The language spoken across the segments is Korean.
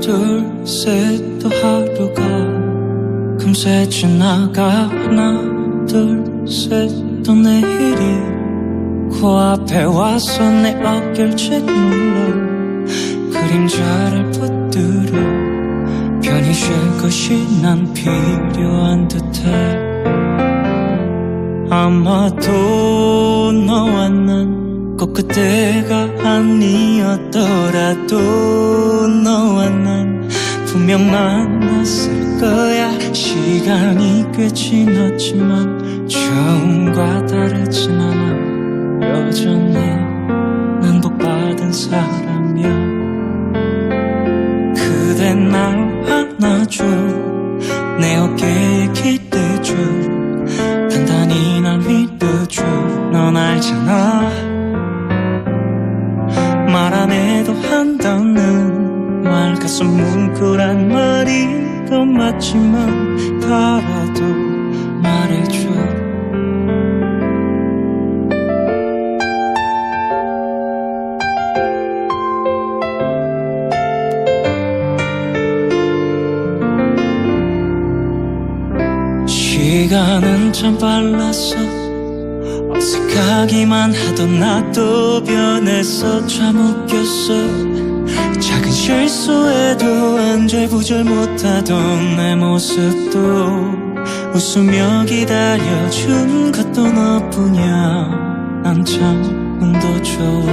둘셋 또 하루가 금세 지나가 하나 둘셋 또 내일이 코앞에 와서 내 어깨를 짓눌러 그림자를 붙들어 편히 쉴 것이 난 필요한 듯해. 아마도 너와 난 꼭 그때가 아니었더라도 너와 난 분명 만났을 거야. 시간이 꽤 지났지만 처음과 다르진 않아 여전히 난 복받은 사람이야. 그대 날 안아줘 내 어깨에 기대줘 단단히 날 믿어줘 넌 알잖아. 말 안 해도 한다는 말 가슴 뭉클한 말이 더 맞지만 달아도 말해 시간은 참 빨랐어 어색하기만 하던 나도 변했어 참 웃겼어. 작은 실수에도 안절부절 못하던 내 모습도 웃으며 기다려준 것도 너뿐이야. 난 참 운도 좋아.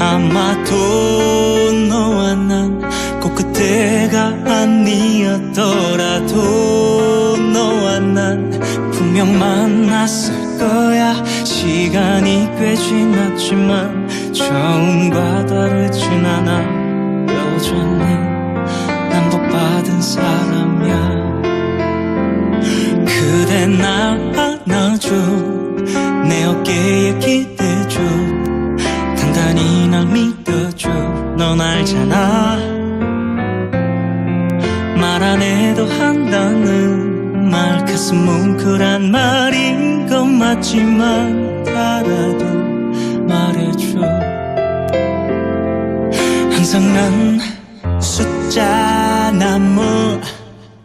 아마도 너와 난 꼭 그때가 아니었더라도 분명 만났을 거야. 시간이 꽤 지났지만 처음과 다르진 않아 여전히 난 복받은 사람이야. 그대 날 안아줘. 내 어깨에 기대줘. 단단히 날 믿어줘. 넌 알잖아. 말 안 해도 한다는 말 뭉클한 말인 것 맞지만 달아도 말해줘. 항상 난 숫자 나무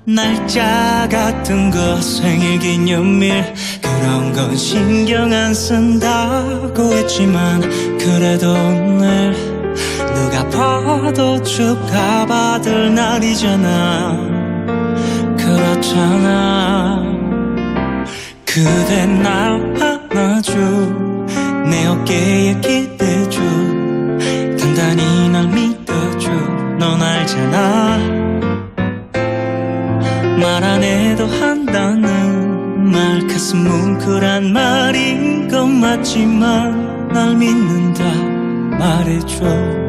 날짜 같은 거 생일 기념일 그런 건 신경 안 쓴다고 했지만 그래도 오늘 누가 봐도 축하받을 날이잖아. 그렇잖아 그대 날 안아줘. 내 어깨에 기대줘. 단단히 날 믿어줘. 넌 알잖아. 말 안 해도 한다는 말. 가슴 뭉클한 말인 것 맞지만 날 믿는다 말해줘